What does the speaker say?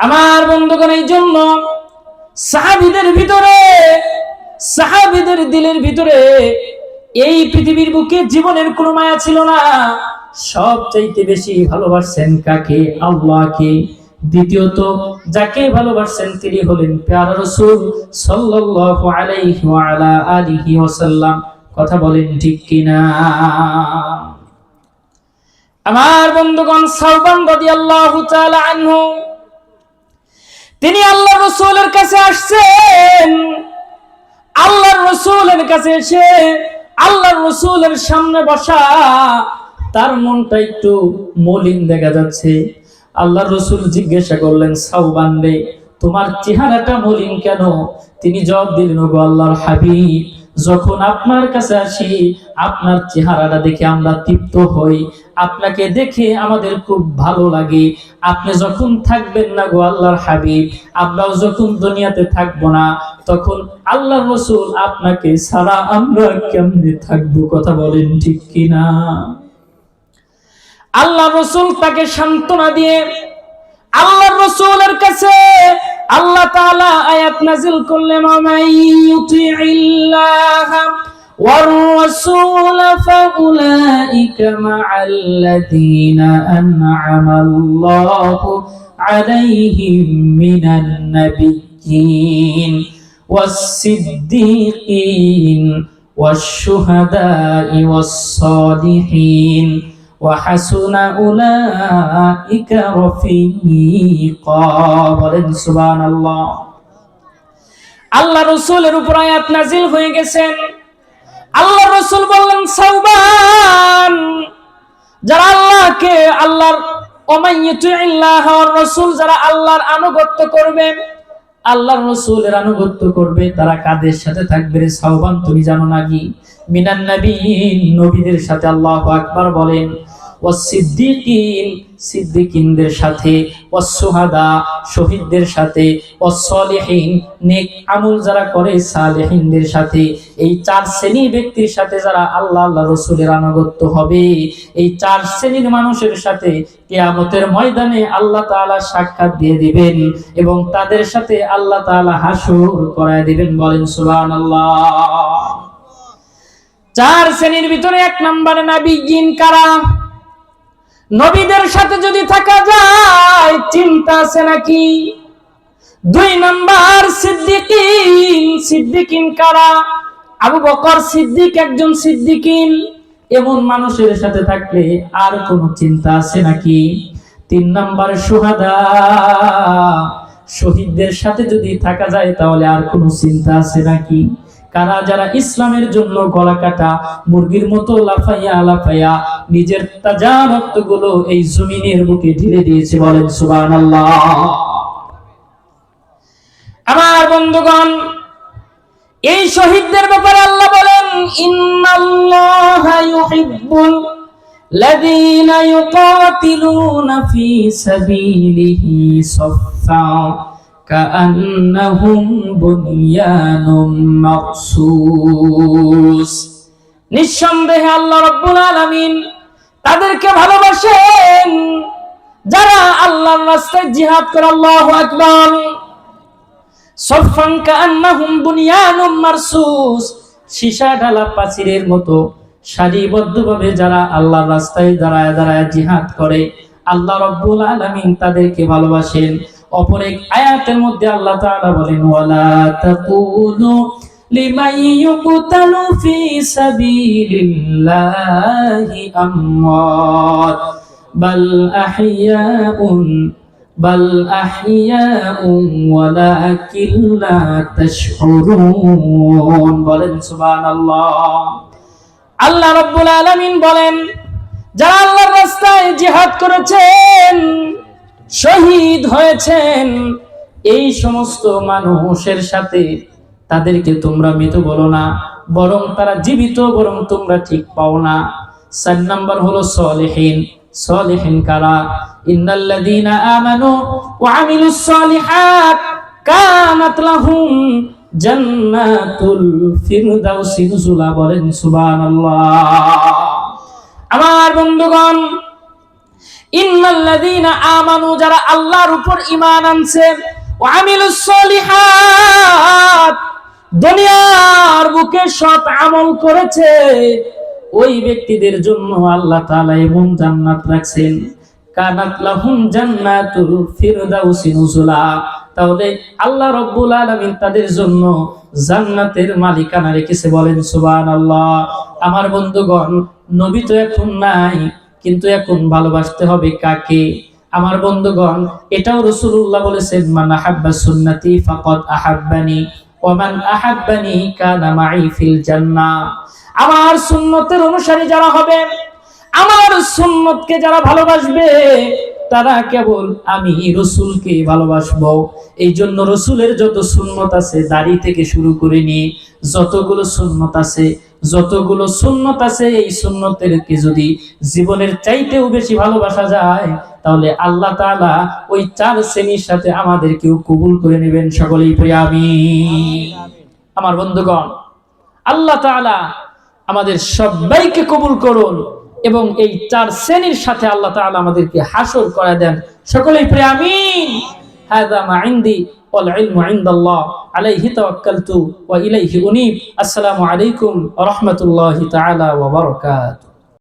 আমার বন্ধুগণ, এই জন্য সাহাবিদের ভিতরে, সাহাবিদের দিলের ভিতরে এই পৃথিবীর বুকে জীবনের কোনো মায়া ছিল না। সব চাইতে বেশি ভালোবাসছেন কাকে? আল্লাহকে। দ্বিতীয়ত, যাকে ভালোবাসছেন তিনি হলেন প্যারা রসুল সাল্লাল্লাহু আলাইহি ওয়া আলা আলিহি ওয়াসাল্লাম। কথা বলেন ঠিক কিনা? আমার বন্ধুগণ সালমান রাদিয়াল্লাহু তাআলা আনহু তিনি আল্লাহ রসুলের কাছে আসছেন। আল্লাহর রসুলের কাছে এসে আল্লাহর রসুলের সামনে বসা, তার মনটা একটু মলিন দেখা যাচ্ছে। আল্লাহর রসুল জিজ্ঞাসা করলেন সাউবান রে তোমার চেহারাটা মলিন কেন? তিনি জবাব দিলেন গো আল্লাহর হাবিব যখন আপনার কাছে আসি, আপনার চেহারাটা দেখে আমরা তৃপ্ত হই। আপনাকে দেখে আমাদের খুব ভালো লাগে। আপনি যখন থাকবেন না গো আল্লাহর হাবিব, আমরাও যখন দুনিয়াতে থাকব না, তখন আল্লাহ রসুল আপনাকে ছাড়া আমরা কেমনে থাকব কথা বলেন ঠিক কিনা? আল্লাহ রসুল তাকে সান্ত্বনা দিয়ে আল্লাহ রসুলের কাছে আল্লাহ তাআলা আয়াত নাজিল করলেন মাই ইউতিইল্লাহ والرسول فأولئك مع الذين أنعم الله عليهم من النبيين والصديقين والشهداء والصالحين وحسن أولئك رفيقا বলেন সুবহানাল্লাহ আল্লাহ রসুলের উপর আয়াত নাজিল হয়ে গেছেন আল্লাহ রসুল বললেন সাউবান যারা আল্লাহকে আল্লাহর ওমাইয়ুতিল্লাহ রসুল যারা আল্লাহর আনুগত্য করবে আল্লাহর রসুলের আনুগত্য করবে তারা কাদের সাথে থাকবে রে সাউবান তুমি জানো না কি মিনান নবীন নবীদের সাথে আল্লাহ আকবার বলেন ও সিদ্দিকিন, সিদ্দিকিনদের সাথে শহীদদের সাথে নেক আমল যারা করে, সালেহিনদের সাথে। এই চার শ্রেণি ব্যক্তির সাথে যারা আল্লাহ আল্লাহ রসুলের হবে, এই চার শ্রেণির মানুষের সাথে কেয়ামতের ময়দানে আল্লাহ তাআলা সাক্ষাৎ দিয়ে দিবেন এবং তাদের সাথে আল্লাহ তাআলা হাসুর করায় দিবেন বলেন, সুবহানাল্লাহ। চার শ্রেণির ভিতরে এক নম্বরে নাবিগিন কারা? নবীদের সাথে যদি থাকা যায়, চিন্তা আছে নাকি? দুই নাম্বার সিদ্দিকিন। সিদ্দিকিন কারা? আবু বকর সিদ্দিক একজন সিদ্দিকিন। এমন মানুষের সাথে থাকলে আর কোনো চিন্তা আছে নাকি? তিন নাম্বার সুহাদা। শহীদদের সাথে যদি থাকা যায়, তাহলে আর কোনো চিন্তা আছে নাকি? কারা যারা ইসলামের জন্য গলা কাটা, মুরগির মতো লাফাইয়া লাফাইয়া নিজের তাজা রক্তগুলো এই জমিনের বুকে ঢেলে দিয়েছে বলেন সুবান আমার বন্ধুগণ, এই শহীদদের ব্যাপারে আল্লাহ বলেন, ইন্নাল্লাহা ইউহিব্বুল লাযীনা ইউকাতিলুনা ফী সাবিলিহি সাফফা। كأنهم بنيان مرصوص নিঃসন্দেহে আল্লাহ রব্বুল আলামিন তাদেরকে ভালোবাসেন যারা আল্লাহর রাস্তায় জিহাদ করে আল্লাহু আকবার সফান কান্নাহুম বুনিয়ানুম মারসুস সীসা ঢালা প্রাচীরের মতো সারিবদ্ধভাবে যারা আল্লাহর রাস্তায় দাঁড়ায় দাঁড়ায় জিহাদ করে আল্লাহ রব্বুল আলামিন তাদেরকে ভালোবাসেন অপর এক আয়াতের মধ্যে আল্লাহ তাআলা বলেন, ওয়ালা তাকুনু লিমান ইউকতালু ফি সাবিলিল্লাহি আমওয়াত। বাল আহইয়াউন বাল আহইয়াউন ওয়ালাকিন লা তাশউরুন বলেন, সুবহানাল্লাহ। আল্লাহ রাব্বুল আলামিন বলেন, যারা আল্লাহর রাস্তায় জিহাদ করেছেন শহীদ হয়েছেন। এই সমস্ত মানুষের সাথে তাদেরকে তোমরা মৃত বলো না, বরং তারা জীবিত, বরং তোমরা ঠিক পাও না। চার নাম্বার হলো সলেহীন। সলেহীন কারা? ইন্নাল্লাযীনা আমানু ওয়া আমিলুস সলিহাত কানাত লাহুম জান্নাতুল ফিরদাউসি। নুজুলা বলেন, সুবহানাল্লাহ। আমার বন্ধুগণ ইন্নাল্লাযীনা আমানু, যারা আল্লাহর উপর ঈমান আনছে, ওয়া আমিলুস সলিহাত, দুনিয়ার বুকে সৎ আমল করেছে, ওই ব্যক্তিদের জন্য আল্লাহ তাআলা এমন জান্নাত রাখছেন, কানাত লাহুম জান্নাতুল ফিরদাউসি নুজুলা। তাহলে আল্লাহ রব্বুল আলামিন তাদের জন্য জান্নাতের মালিকানা রেখেছে বলেন সুবহানাল্লাহ। আমার বন্ধুগণ, নবী তো এখন নাই কিন্তু এখন ভালোবাসতে হবে কাকে? আমার বন্ধুগণ, এটাও রসুল্লাহ বলেছেন, মান আহাব্বা সুন্নতি ফাকত আহাব্বানি ওমান আহাব্বানি কানা মাই ফিল জান্নাহ আমার সুন্নতের অনুসারী যারা হবে আমার সুন্নতকে যারা ভালোবাসবে তারা কেবল আমি রসুলকে ভালোবাসবো। এই জন্য রসুলের যত সুন্নত আছে, দাড়ি থেকে শুরু করে নিয়ে যতগুলো সুন্নত আছে, যতগুলো সুন্নত আছে, এই সুন্নতেরকে যদি জীবনের চাইতেও বেশি ভালোবাসা যায়, তাহলে আল্লাহ তাআলা ওই চার শ্রেণির সাথে আমাদেরকেও কবুল করে নেবেন সকলেই পড়ে আমি। আমার বন্ধুগণ, আল্লাহ তাআলা আমাদের সবাইকে কবুল করুন। এবং এই চার শ্রেণির সাথে আল্লাহ তাআলা আমাদেরকে হাসর করে দেন। সকলেই প্রে আমিন। হাযা মা ইনদি ওয়াল ইলমু ইনদাল্লাহ। আলাইহি তাওয়াক্কালতু ওয়া ইলাইহি উনীব। আসসালামু আলাইকুম ওয়া রাহমাতুল্লাহি তাআলা